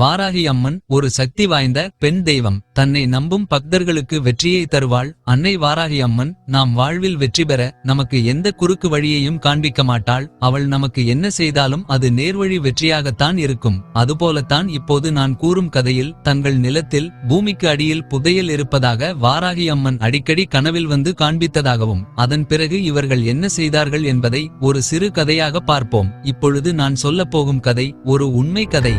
வாராகி அம்மன் ஒரு சக்தி வாய்ந்த பெண் தெய்வம். தன்னை நம்பும் பக்தர்களுக்கு வெற்றியை தருவாள். அன்னை வாராகி அம்மன் நாம் வாழ்வில் வெற்றி பெற நமக்கு எந்த குறுக்கு வழியையும் காண்பிக்க மாட்டாள். அவள் நமக்கு என்ன செய்தாலும் அது நேர்வழி வெற்றியாகத்தான் இருக்கும். அதுபோலத்தான் இப்போது நான் கூறும் கதையில் தங்கள் நிலத்தில் பூமிக்கு அடியில் புதையல் இருப்பதாக வாராகி அம்மன் அடிக்கடி கனவில் வந்து காண்பித்ததாகவும் அதன் பிறகு இவர்கள் என்ன செய்தார்கள் என்பதை ஒரு சிறு கதையாக பார்ப்போம். இப்பொழுது நான் சொல்லப் போகும் கதை ஒரு உண்மை கதை.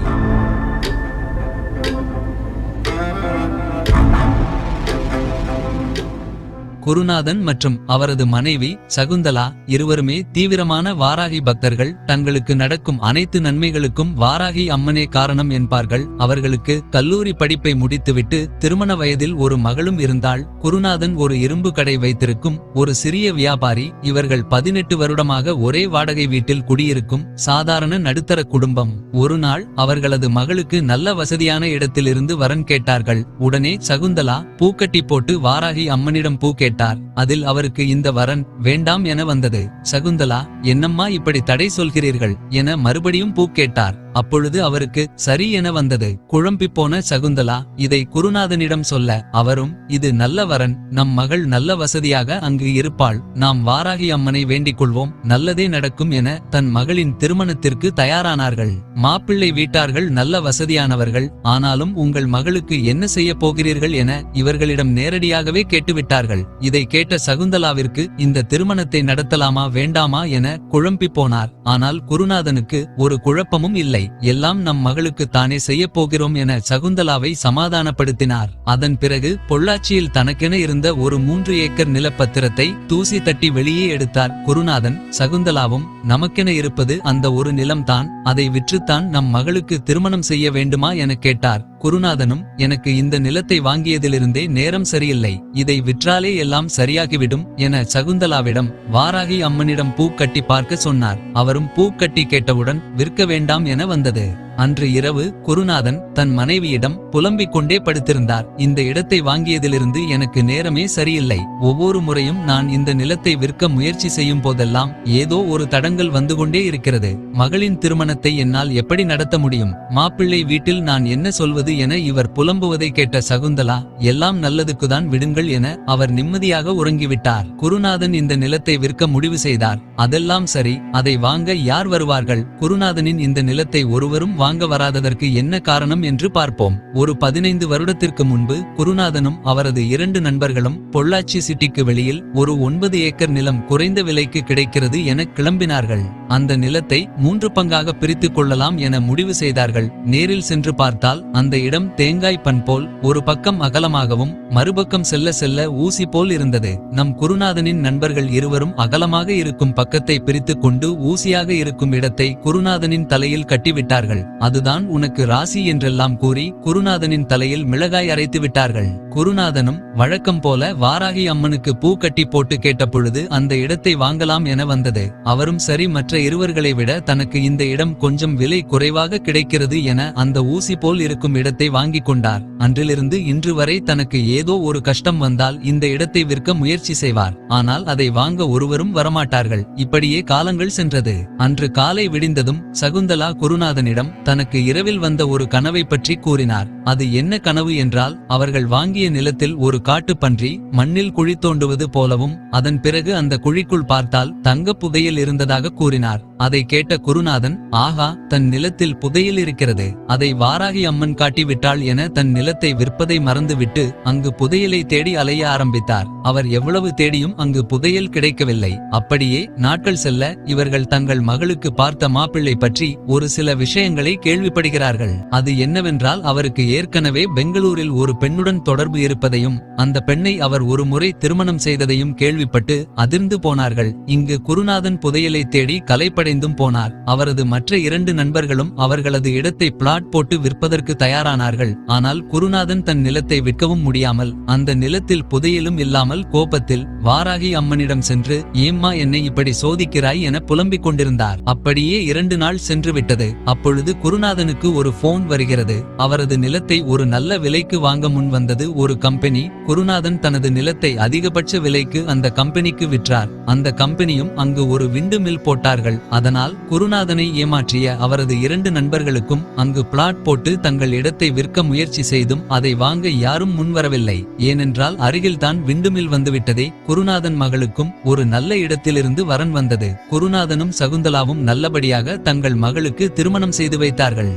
குருநாதன் மற்றும் அவரது மனைவி சகுந்தலா இருவருமே தீவிரமான வாராகி பக்தர்கள். தங்களுக்கு நடக்கும் அனைத்து நன்மைகளுக்கும் வாராகி அம்மனே காரணம் என்பார்கள். அவர்களுக்கு கல்லூரி படிப்பை முடித்துவிட்டு திருமண வயதில் ஒரு மகளும் இருந்தால் குருநாதன் ஒரு இரும்பு கடை வைத்திருக்கும் ஒரு சிறிய வியாபாரி. இவர்கள் பதினெட்டு வருடமாக ஒரே வாடகை வீட்டில் குடியிருக்கும் சாதாரண நடுத்தர குடும்பம். ஒரு நாள் அவர்களது மகளுக்கு நல்ல வசதியான இடத்திலிருந்து வரன் கேட்டார்கள். உடனே சகுந்தலா பூக்கட்டி போட்டு வாராகி அம்மனிடம் பூ கேட்டார். அதில் அவருக்கு இந்த வரன் வேண்டாம் என வந்தது. சகுந்தலா என்னம்மா இப்படி தடை சொல்கிறீர்கள்? என மறுபடியும் பூ கேட்டார். அப்பொழுது அவருக்கு சரி என வந்தது. குழம்பிப் போன சகுந்தலா இதை குருநாதனிடம் சொல்ல அவரும் இது நல்ல வரன் நம் மகள் நல்ல வசதியாக அங்கு இருப்பாள். நாம் வாராகி அம்மனை வேண்டிக் கொள்வோம். நல்லதே நடக்கும் என தன் மகளின் திருமணத்திற்கு தயாரானார்கள். மாப்பிள்ளை வீட்டார்கள் நல்ல வசதியானவர்கள். ஆனாலும் உங்கள் மகளுக்கு என்ன செய்ய போகிறீர்கள் என இவர்களிடம் நேரடியாகவே கேட்டுவிட்டார்கள். இதை கேட்ட சகுந்தலாவிற்கு இந்த திருமணத்தை நடத்தலாமா வேண்டாமா என குழம்பிப் போனார். ஆனால் குருநாதனுக்கு ஒரு குழப்பமும் இல்லை. எல்லாம் நம் மகளுக்கு தானே செய்யப் போகிறோம் என சகுந்தலாவை சமாதானப்படுத்தினார். அதன் பிறகு பொள்ளாச்சியில் தனக்கென இருந்த ஒரு மூன்று ஏக்கர் நிலப்பத்திரத்தை தூசி தட்டி வெளியே எடுத்தார். குருநாதன் சகுந்தலாவும் நமக்கென இருப்பது அந்த ஒரு நிலம்தான் அதை விற்றுத்தான் நம் மகளுக்கு திருமணம் செய்ய வேண்டுமா? என கேட்டார். குருநாதனும் எனக்கு இந்த நிலத்தை வாங்கியதிலிருந்தே நேரம் சரியில்லை இதை விற்றாலே எல்லாம் சரியாகிவிடும் என சகுந்தலாவிடம் வாராகி அம்மனிடம் பூ கட்டி பார்க்க சொன்னார். அவரும் பூ கட்டி கேட்டவுடன் விற்க வேண்டாம் என வந்தது. அன்று இரவு குருநாதன் தன் மனைவியிடம் புலம்பிக் கொண்டே படுத்திருந்தார். இந்த இடத்தை வாங்கியதிலிருந்து எனக்கு நேரமே சரியில்லை. ஒவ்வொரு முறையும் நான் இந்த நிலத்தை விற்க முயற்சி செய்யும் போதெல்லாம் ஏதோ ஒரு தடங்கல் வந்து கொண்டே இருக்கிறது. மகளின் திருமணத்தை என்னால் எப்படி நடத்த முடியும்? மாப்பிள்ளை வீட்டில் நான் என்ன சொல்வது என இவர் புலம்புவதை கேட்ட சகுந்தலா எல்லாம் நல்லதுக்குதான் விடுங்கள் என அவர் நிம்மதியாக உறங்கிவிட்டார். குருநாதன் இந்த நிலத்தை விற்க முடிவு செய்தார். அதெல்லாம் சரி அதை வாங்க யார் வருவார்கள்? குருநாதனின் இந்த நிலத்தை ஒருவரும் வாங்க வராததற்கு என்ன காரணம் என்று பார்ப்போம். ஒரு பதினைந்து வருடத்திற்கு முன்பு குருநாதனும் அவரது இரண்டு நண்பர்களும் பொள்ளாச்சி சிட்டிக்கு வெளியில் ஒரு ஒன்பது ஏக்கர் நிலம் குறைந்த விலைக்கு கிடைக்கிறது என கிளம்பினார்கள். அந்த நிலத்தை மூன்று பங்காக பிரித்துக் கொள்ளலாம் என முடிவு செய்தார்கள். நேரில் சென்று பார்த்தால் அந்த இடம் தேங்காய் பண் போல் ஒரு பக்கம் அகலமாகவும் மறுபக்கம் செல்ல செல்ல ஊசி போல் இருந்தது. நம் குருநாதனின் நண்பர்கள் இருவரும் அகலமாக இருக்கும் பக்கத்தை பிரித்துக் கொண்டு ஊசியாக இருக்கும் இடத்தை குருநாதனின் தலையில் கட்டிவிட்டார்கள். அதுதான் உனக்கு ராசி என்றெல்லாம் கூறி குருநாதனின் தலையில் மிளகாய் அரைத்து விட்டார்கள். குருநாதனும் வழக்கம் போல வாராகி அம்மனுக்கு பூ கட்டி போட்டு கேட்டபொழுது அந்த இடத்தை வாங்கலாம் என வந்தது. அவரும் சரி மற்ற இருவர்களை விட தனக்கு இந்த இடம் கொஞ்சம் விலை குறைவாக கிடைக்கிறது என அந்த ஊசி போல் இருக்கும் இடத்தை வாங்கிக் கொண்டார். அன்றிலிருந்து இன்று வரை தனக்கு ஏதோ ஒரு கஷ்டம் வந்தால் இந்த இடத்தை விற்க முயற்சி செய்வார். ஆனால் அதை வாங்க ஒருவரும் வரமாட்டார்கள். இப்படியே காலங்கள் சென்றது. அன்று காலை விடிந்ததும் சகுந்தலா குருநாதனிடம் தனக்கு இரவில் வந்த ஒரு கனவை பற்றி கூறினார். அது என்ன கனவு என்றால் அவர்கள் வாங்கிய நிலத்தில் ஒரு காட்டுப் பன்றி மண்ணில் குழி தோண்டுவது போலவும் அதன் பிறகு அந்த குழிக்குள் பார்த்தால் தங்கப் புதையல் இருந்ததாக கூறினார். அதை கேட்ட குருநாதன் ஆகா தன் நிலத்தில் புதையல் இருக்கிறது. அதை வாராகி அம்மன் காட்டிவிட்டாள் என தன் நிலத்தை விற்பதை மறந்துவிட்டு அங்கு புதையலை தேடி அலைய ஆரம்பித்தார். அவர் எவ்வளவு தேடியும் அங்கு புதையல் கிடைக்கவில்லை. அப்படியே நாட்கள் செல்ல இவர்கள் தங்கள் மகளுக்கு பார்த்த மாப்பிள்ளை பற்றி ஒரு சில விஷயங்களை கேள்விப்படுகிறார்கள். அது என்னவென்றால் அவருக்கு ஏற்கனவே பெங்களூரில் ஒரு பெண்ணுடன் தொடர்பு இருப்பதையும் அந்த பெண்ணை அவர் ஒரு முறை திருமணம் செய்ததையும் கேள்விப்பட்டு அதிர்ந்து போனார்கள். இங்கு குருநாதன் புதையலை தேடி கலைப்படைந்தும் போனார். அவரது மற்ற இரண்டு நண்பர்களும் அவர்களது இடத்தை பிளாட் போட்டு விற்பதற்கு தயாரானார்கள். ஆனால் குருநாதன் தன் நிலத்தை விற்கவும் முடியாமல் அந்த நிலத்தில் புதையலும் இல்லாமல் கோபத்தில் வாராகி அம்மனிடம் சென்று ஏம்மா என்னை இப்படி சோதிக்கிறாய் என புலம்பிக் கொண்டிருந்தார். அப்படியே இரண்டு நாள் சென்று விட்டது அப்பொழுது குருநாதனுக்கு ஒரு போன் வருகிறது. அவரது நிலத்தை ஒரு நல்ல விலைக்கு வாங்க முன் வந்தது ஒரு கம்பெனி குருநாதன் தனது நிலத்தை அதிகபட்ச விலைக்கு அந்த கம்பெனிக்கு விற்றார். அந்த கம்பெனியும் அங்கு ஒரு விண்டு மில் போட்டார்கள். அதனால் குருநாதனை ஏமாற்றிய அவரது இரண்டு நண்பர்களுக்கும் அங்கு பிளாட் போட்டு தங்கள் இடத்தை விற்க முயற்சி செய்தும் அதை வாங்க யாரும் முன்வரவில்லை ஏனென்றால் அருகில்தான் விண்டுமில் வந்துவிட்டதே. குருநாதன் மகளுக்கும் ஒரு நல்ல இடத்திலிருந்து வரன் வந்தது. குருநாதனும் சகுந்தலாவும் நல்லபடியாக தங்கள் மகளுக்கு திருமணம் செய்து வைத்தார்கள்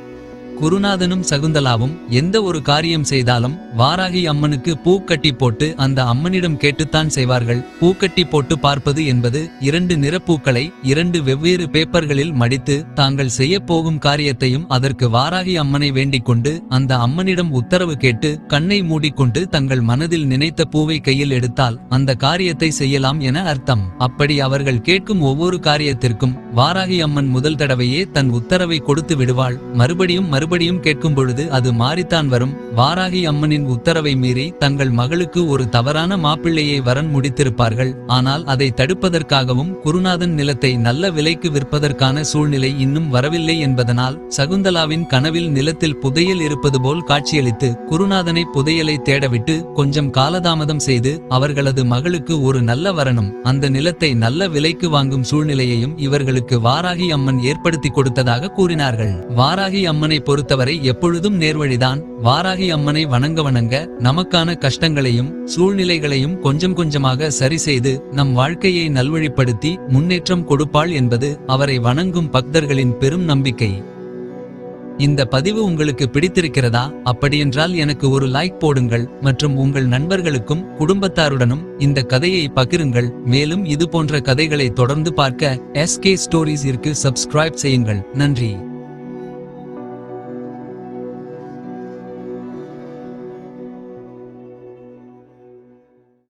குருநாதனும் சகுந்தலாவும் எந்த ஒரு காரியம் செய்தாலும் வாராகி அம்மனுக்கு பூக்கட்டி போட்டு அந்த அம்மனிடம் கேட்டுத்தான் செய்வார்கள். பூக்கட்டி போட்டு பார்ப்பது என்பது இரண்டு நிறப்பூக்களை இரண்டு வெவ்வேறு பேப்பர்களில் மடித்து தாங்கள் செய்ய போகும் காரியத்தையும் அதற்கு வாராகி அம்மனை வேண்டிக் கொண்டு அந்த அம்மனிடம் உத்தரவு கேட்டு கண்ணை மூடிக்கொண்டு தங்கள் மனதில் நினைத்த பூவை கையில் எடுத்தால் அந்த காரியத்தை செய்யலாம் என அர்த்தம். அப்படி அவர்கள் கேட்கும் ஒவ்வொரு காரியத்திற்கும் வாராகி அம்மன் முதல் தடவையே தன் உத்தரவை கொடுத்து விடுவாள். மறுபடியும் மறுபடியும் கேட்கும் பொழுது அது மாறித்தான் வரும். வாராகி அம்மனின் உத்தரவை மீறி தங்கள் மகளுக்கு ஒரு தவறான மாப்பிள்ளையை வரன் முடித்திருப்பார்கள். ஆனால் அதை தடுப்பதற்காகவும் குருநாதன் நிலத்தை நல்ல விலைக்கு விற்பதற்கான சூழ்நிலை இன்னும் வரவில்லை என்பதனால் சகுந்தலாவின் கனவில் நிலத்தில் புதையல் இருப்பது போல் காட்சியளித்து குருநாதனை புதையலை தேடவிட்டு கொஞ்சம் காலதாமதம் செய்து அவர்களது மகளுக்கு ஒரு நல்ல வரனும் அந்த நிலத்தை நல்ல விலைக்கு வாங்கும் சூழ்நிலையையும் இவர்களுக்கு வாராகி அம்மன் ஏற்படுத்தி கொடுத்ததாக கூறினார்கள். வாராகி அம்மனை பொறுத்தவரை எப்பொழுதும் நேர்வழிதான். வாராகி அம்மனை வணங்க வணங்க நமக்கான கஷ்டங்களையும் சூழ்நிலைகளையும் கொஞ்சம் கொஞ்சமாக சரி செய்து நம் வாழ்க்கையை நல்வழிப்படுத்தி முன்னேற்றம் கொடுப்பாள் என்பது அவரை வணங்கும் பக்தர்களின் பெரும் நம்பிக்கை. இந்த பதிவு உங்களுக்கு பிடித்திருக்கிறதா? அப்படியென்றால் எனக்கு ஒரு லைக் போடுங்கள் மற்றும் உங்கள் நண்பர்களுக்கும் குடும்பத்தாருடனும் இந்த கதையை பகிருங்கள். மேலும் இது போன்ற கதைகளை தொடர்ந்து பார்க்க எஸ்கே ஸ்டோரிஸிற்கு சப்ஸ்கிரைப் செய்யுங்கள். நன்றி.